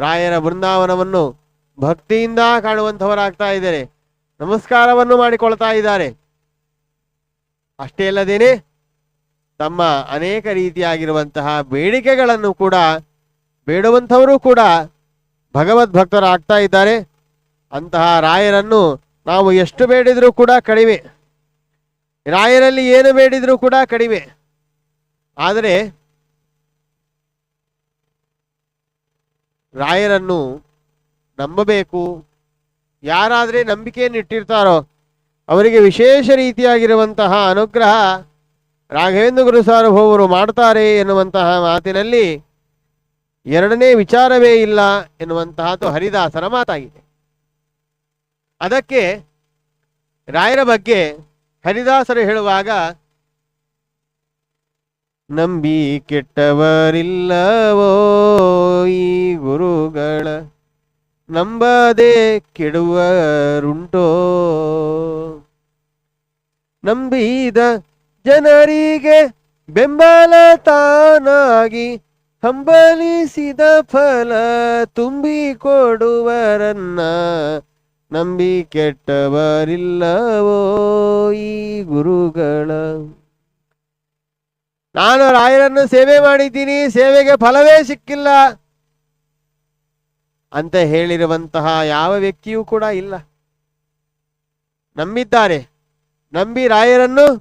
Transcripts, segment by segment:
ರಾಯರ ಬೃಂದಾವನವನ್ನು ಭಕ್ತಿಯಿಂದ ಕಾಣುವಂಥವರಾಗ್ತಾ ಇದ್ದಾರೆ. ನಮಸ್ಕಾರವನ್ನು ಮಾಡಿಕೊಳ್ತಾ ಇದ್ದಾರೆ. ಅಷ್ಟೇ ಅಲ್ಲದೇನೆ ತಮ್ಮ ಅನೇಕ ರೀತಿಯಾಗಿರುವಂತಹ ಬೇಡಿಕೆಗಳನ್ನು ಕೂಡ ಬೇಡುವಂಥವರು ಕೂಡ ಭಗವದ್ ಭಕ್ತರಾಗ್ತಾ ಇದ್ದಾರೆ. ಅಂತಹ ರಾಯರನ್ನು ನಾವು ಎಷ್ಟು ಬೇಡಿದರೂ ಕೂಡ ಕಡಿಮೆ. ರಾಯರಲ್ಲಿ ಏನು ಬೇಡಿದರೂ ಕೂಡ ಕಡಿಮೆ. ಆದರೆ ರಾಯರನ್ನು ನಂಬಬೇಕು. ಯಾರಾದರೆ ನಂಬಿಕೆಯನ್ನು ಇಟ್ಟಿರ್ತಾರೋ, ಅವರಿಗೆ ವಿಶೇಷ ರೀತಿಯಾಗಿರುವಂತಹ ಅನುಗ್ರಹ ರಾಘವೇಂದ್ರ ಗುರು ಸಾರ್ವಭೌಮರು ಮಾಡ್ತಾರೆ ಎನ್ನುವಂತಹ ಮಾತಿನಲ್ಲಿ ಎರಡನೇ ವಿಚಾರವೇ ಇಲ್ಲ ಎನ್ನುವಂತಹದ್ದು ಹರಿದಾಸರ ಮಾತಾಗಿದೆ. ಅದಕ್ಕೆ ರಾಯರ ಬಗ್ಗೆ ಹರಿದಾಸರು ಹೇಳುವಾಗ, ನಂಬಿ ಕೆಟ್ಟವರಿಲ್ಲವೋ ನಂಬದೆ ಕೆಡುವರುಂಟೋ? ನಂಬಿದ ಜನರಿಗೆ ಬೆಂಬಲ ತಾನಾಗಿ ಹಂಬಲಿಸಿದ ಫಲ ತುಂಬಿ ಕೊಡುವರನ್ನ ನಂಬಿ ಕೆಟ್ಟವರಿಲ್ಲವೋ ಈ ಗುರುಗಳ? ನಾನು ರಾಯರನ್ನು ಸೇವೆ ಮಾಡಿದ್ದೀನಿ, ಸೇವೆಗೆ ಫಲವೇ ಸಿಕ್ಕಿಲ್ಲ. ಅಂತ ಹೇಳಿರುವಂತಹ ಯಾವ ವ್ಯಕ್ತಿಯೂ ಕೂಡ ಇಲ್ಲ. ನಂಬಿದ್ದಾರೆ. ನಂಬಿ ರಾಯರನ್ನು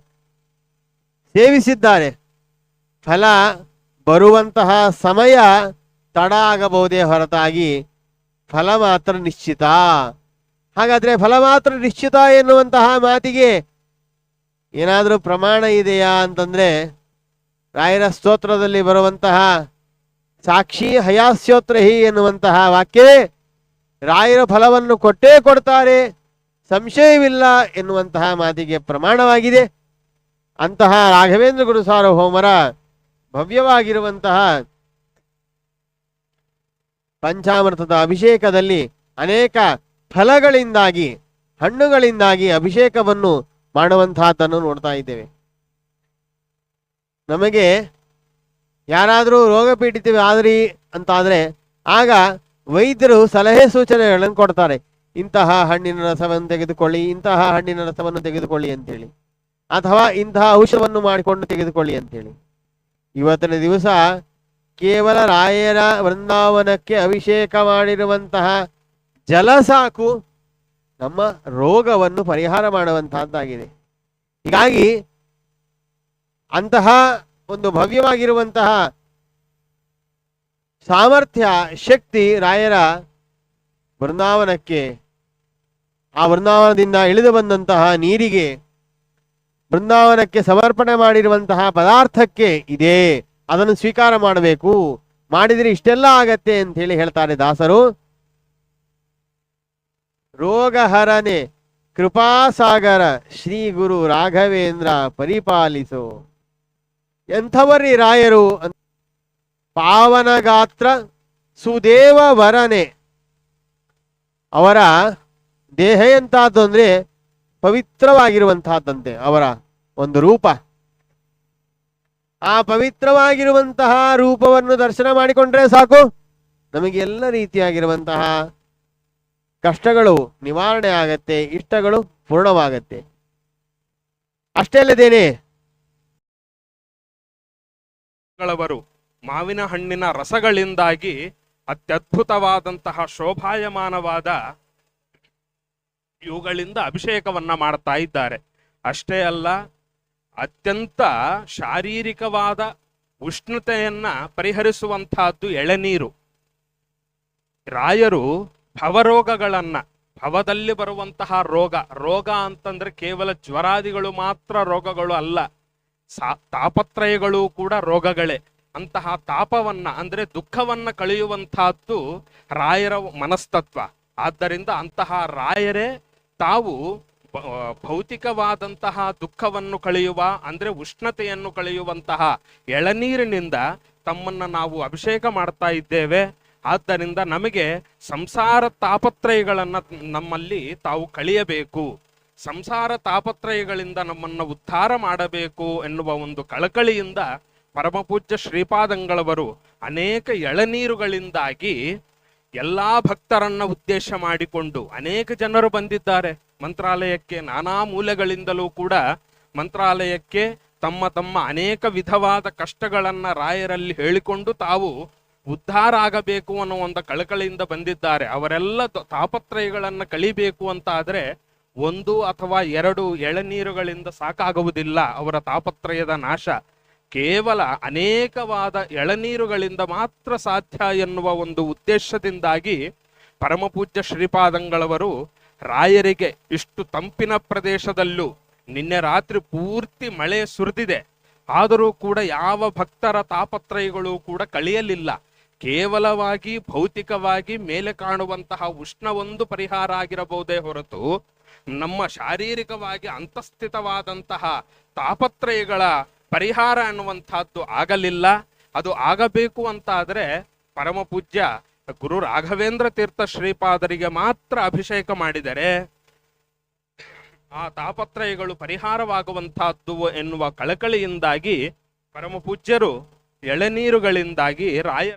ಸೇವಿಸಿದ್ದಾರೆ. ಫಲ ಬರುವಂತಹ ಸಮಯ ತಡ ಆಗಬಹುದೇ ಹೊರತಾಗಿ ಫಲ ಮಾತ್ರ ನಿಶ್ಚಿತ. ಹಾಗಾದ್ರೆ ಫಲ ಮಾತ್ರ ನಿಶ್ಚಿತ ಎನ್ನುವಂತಹ ಮಾತಿಗೆ ಏನಾದರೂ ಪ್ರಮಾಣ ಇದೆಯಾ ಅಂತಂದ್ರೆ ರಾಯರ ಸ್ತೋತ್ರದಲ್ಲಿ ಬರುವಂತಹ ಸಾಕ್ಷಿ ಹಯಾಸ್ಯೋತ್ರಹಿ ಎನ್ನುವಂತಹ ವಾಕ್ಯವೇ ರಾಯರ ಫಲವನ್ನು ಕೊಟ್ಟೇ ಕೊಡ್ತಾರೆ, ಸಂಶಯವಿಲ್ಲ ಎನ್ನುವಂತಹ ಮಾತಿಗೆ ಪ್ರಮಾಣವಾಗಿದೆ. ಅಂತಹ ರಾಘವೇಂದ್ರ ಗುರು ಸಾರ್ವಭೌಮರ ಭವ್ಯವಾಗಿರುವಂತಹ ಪಂಚಾಮೃತದ ಅಭಿಷೇಕದಲ್ಲಿ ಅನೇಕ ಫಲಗಳಿಂದಾಗಿ, ಹಣ್ಣುಗಳಿಂದಾಗಿ ಅಭಿಷೇಕವನ್ನು ಮಾಡುವಂತಹದ್ದನ್ನು ನೋಡ್ತಾ ಇದ್ದೇವೆ. ನಮಗೆ ಯಾರಾದರೂ ರೋಗ ಪೀಡಿತವಿ ಆದ್ರಿ ಅಂತಾದರೆ ಆಗ ವೈದ್ಯರು ಸಲಹೆ ಸೂಚನೆಗಳನ್ನು ಕೊಡ್ತಾರೆ. ಇಂತಹ ಹಣ್ಣಿನ ರಸವನ್ನು ತೆಗೆದುಕೊಳ್ಳಿ, ಇಂತಹ ಹಣ್ಣಿನ ರಸವನ್ನು ತೆಗೆದುಕೊಳ್ಳಿ ಅಂತೇಳಿ ಅಥವಾ ಇಂತಹ ಔಷಧವನ್ನು ಮಾಡಿಕೊಂಡು ತೆಗೆದುಕೊಳ್ಳಿ ಅಂತೇಳಿ ಇವತ್ತಿನ ದಿವಸ ಕೇವಲ ರಾಯರ ವೃಂದಾವನಕ್ಕೆ ಅಭಿಷೇಕ ಮಾಡಿರುವಂತಹ ಜಲ ಸಾಕು ನಮ್ಮ ರೋಗವನ್ನು ಪರಿಹಾರ ಮಾಡುವಂತಹದ್ದಾಗಿದೆ. ಹೀಗಾಗಿ ಅಂತಹ ಒಂದು ಭವ್ಯವಾಗಿರುವಂತಹ ಸಾಮರ್ಥ್ಯ, ಶಕ್ತಿ ರಾಯರ ಬೃಂದಾವನಕ್ಕೆ ಆ ಬೃಂದಾವನದಿಂದ ಇಳಿದು ಬಂದಂತಹ ನೀರಿಗೆ ಬೃಂದಾವನಕ್ಕೆ ಸಮರ್ಪಣೆ ಮಾಡಿರುವಂತಹ ಪದಾರ್ಥಕ್ಕೆ ಇದೆ. ಅದನ್ನು ಸ್ವೀಕಾರ ಮಾಡಬೇಕು. ಮಾಡಿದರೆ ಇಷ್ಟೆಲ್ಲ ಆಗತ್ತೆ ಅಂತ ಹೇಳಿ ಹೇಳ್ತಾರೆ ದಾಸರು. ರೋಗಹರನೆ ಕೃಪಾಸಾಗರ ಶ್ರೀ ಗುರು ರಾಘವೇಂದ್ರ ಪರಿಪಾಲಿಸು. ಎಂಥವರಿ ರಾಯರು ಪಾವನಗಾತ್ರ ಸುದೇವ ವರನೆ. ಅವರ ದೇಹ ಎಂತಹದ್ದು ಅಂದ್ರೆ ಪವಿತ್ರವಾಗಿರುವಂತಹದ್ದಂತೆ ಅವರ ಒಂದು ರೂಪ. ಆ ಪವಿತ್ರವಾಗಿರುವಂತಹ ರೂಪವನ್ನು ದರ್ಶನ ಮಾಡಿಕೊಂಡ್ರೆ ಸಾಕು. ನಮಗೆ ಎಲ್ಲ ರೀತಿಯಾಗಿರುವಂತಹ ಕಷ್ಟಗಳು ನಿವಾರಣೆ ಆಗತ್ತೆ, ಇಷ್ಟಗಳು ಪೂರ್ಣವಾಗತ್ತೆ. ಅಷ್ಟೇ ಅಲ್ಲದೇನೆ ಗಳವರು ಮಾವಿನ ಹಣ್ಣಿನ ರಸಗಳಿಂದಾಗಿ ಅತ್ಯದ್ಭುತವಾದಂತಹ ಶೋಭಾಯಮಾನವಾದ ಇವುಗಳಿಂದ ಅಭಿಷೇಕವನ್ನ ಮಾಡ್ತಾ ಇದ್ದಾರೆ. ಅಷ್ಟೇ ಅಲ್ಲ, ಅತ್ಯಂತ ಶಾರೀರಿಕವಾದ ಉಷ್ಣತೆಯನ್ನ ಪರಿಹರಿಸುವಂತಹದ್ದು ಎಳೆನೀರು. ರಾಯರು ಭವರೋಗಗಳನ್ನ, ಭವದಲ್ಲಿ ಬರುವಂತಹ ರೋಗ ರೋಗ ಅಂತಂದ್ರೆ ಕೇವಲ ಜ್ವರಾದಿಗಳು ಮಾತ್ರ ರೋಗಗಳು ಅಲ್ಲ. ಸಾ, ತಾಪತ್ರಯಗಳು ಕೂಡ ರೋಗಗಳೇ. ಅಂತಹ ತಾಪವನ್ನ, ಅಂದ್ರೆ ದುಃಖವನ್ನ ಕಳೆಯುವಂತಹದ್ದು ರಾಯರ ಮನಸ್ತತ್ವ. ಆದ್ದರಿಂದ ಅಂತಹ ರಾಯರೇ ತಾವು ಭೌತಿಕವಾದಂತಹ ದುಃಖವನ್ನು ಕಳೆಯುವ, ಅಂದ್ರೆ ಉಷ್ಣತೆಯನ್ನು ಕಳೆಯುವಂತಹ ಎಳನೀರಿನಿಂದ ತಮ್ಮನ್ನ ನಾವು ಅಭಿಷೇಕ ಮಾಡ್ತಾ ಇದ್ದೇವೆ. ಆದ್ದರಿಂದ ನಮಗೆ ಸಂಸಾರ ತಾಪತ್ರಯಗಳನ್ನ ನಮ್ಮಲ್ಲಿ ತಾವು ಕಳೆಯಬೇಕು. ಸಂಸಾರ ತಾಪತ್ರಯಗಳಿಂದ ನಮ್ಮನ್ನು ಉದ್ಧಾರ ಮಾಡಬೇಕು ಎನ್ನುವ ಒಂದು ಕಳಕಳಿಯಿಂದ ಪರಮಪೂಜ್ಯ ಶ್ರೀಪಾದಂಗಳವರು ಅನೇಕ ಎಳನೀರುಗಳಿಂದಾಗಿ ಎಲ್ಲಾ ಭಕ್ತರನ್ನ ಉದ್ದೇಶ ಮಾಡಿಕೊಂಡು ಅನೇಕ ಜನರು ಬಂದಿದ್ದಾರೆ. ಮಂತ್ರಾಲಯಕ್ಕೆ ನಾನಾ ಮೂಲೆಗಳಿಂದಲೂ ಕೂಡ ಮಂತ್ರಾಲಯಕ್ಕೆ ತಮ್ಮ ತಮ್ಮ ಅನೇಕ ವಿಧವಾದ ಕಷ್ಟಗಳನ್ನ ರಾಯರಲ್ಲಿ ಹೇಳಿಕೊಂಡು ತಾವು ಉದ್ಧಾರ ಆಗಬೇಕು ಅನ್ನೋ ಒಂದು ಕಳಕಳಿಯಿಂದ ಬಂದಿದ್ದಾರೆ. ಅವರೆಲ್ಲ ತಾಪತ್ರಯಗಳನ್ನು ಕಳಿಬೇಕು ಅಂತ ಆದ್ರೆ ಒಂದು ಅಥವಾ ಎರಡು ಎಳನೀರುಗಳಿಂದ ಸಾಕಾಗುವುದಿಲ್ಲ, ಅವರ ತಾಪತ್ರಯದ ನಾಶ. ಕೇವಲ ಅನೇಕವಾದ ಎಳನೀರುಗಳಿಂದ ಮಾತ್ರ ಸಾಧ್ಯ ಎನ್ನುವ ಒಂದು ಉದ್ದೇಶದಿಂದಾಗಿ ಪರಮಪೂಜ್ಯ ಶ್ರೀಪಾದಂಗಳವರು ರಾಯರಿಗೆ ಇಷ್ಟು ತಂಪಿನ ಪ್ರದೇಶದಲ್ಲೂ ನಿನ್ನೆ ರಾತ್ರಿ ಪೂರ್ತಿ ಮಳೆ ಸುರಿದಿದೆ. ಆದರೂ ಕೂಡ ಯಾವ ಭಕ್ತರ ತಾಪತ್ರಯಗಳು ಕೂಡ ಕಳೆಯಲಿಲ್ಲ. ಕೇವಲವಾಗಿ ಭೌತಿಕವಾಗಿ ಮೇಲೆ ಕಾಣುವಂತಹ ಉಷ್ಣವೊಂದು ಪರಿಹಾರ ಆಗಿರಬಹುದೇ ಹೊರತು ನಮ್ಮ ಶಾರೀರಿಕವಾಗಿ ಅಂತಸ್ಥಿತವಾದಂತಹ ತಾಪತ್ರಯಗಳ ಪರಿಹಾರ ಅನ್ನುವಂಥದ್ದು ಆಗಲಿಲ್ಲ. ಅದು ಆಗಬೇಕು ಅಂತ ಪರಮಪೂಜ್ಯ ಪರಮ ಪೂಜ್ಯ ಗುರು ರಾಘವೇಂದ್ರ ತೀರ್ಥ ಶ್ರೀಪಾದರಿಗೆ ಮಾತ್ರ ಅಭಿಷೇಕ ಮಾಡಿದರೆ ಆ ತಾಪತ್ರಯಗಳು ಪರಿಹಾರವಾಗುವಂತಹದ್ದು ಎನ್ನುವ ಕಳಕಳಿಯಿಂದಾಗಿ ಪರಮ ಪೂಜ್ಯರು ಎಳೆನೀರುಗಳಿಂದಾಗಿ ರಾಯ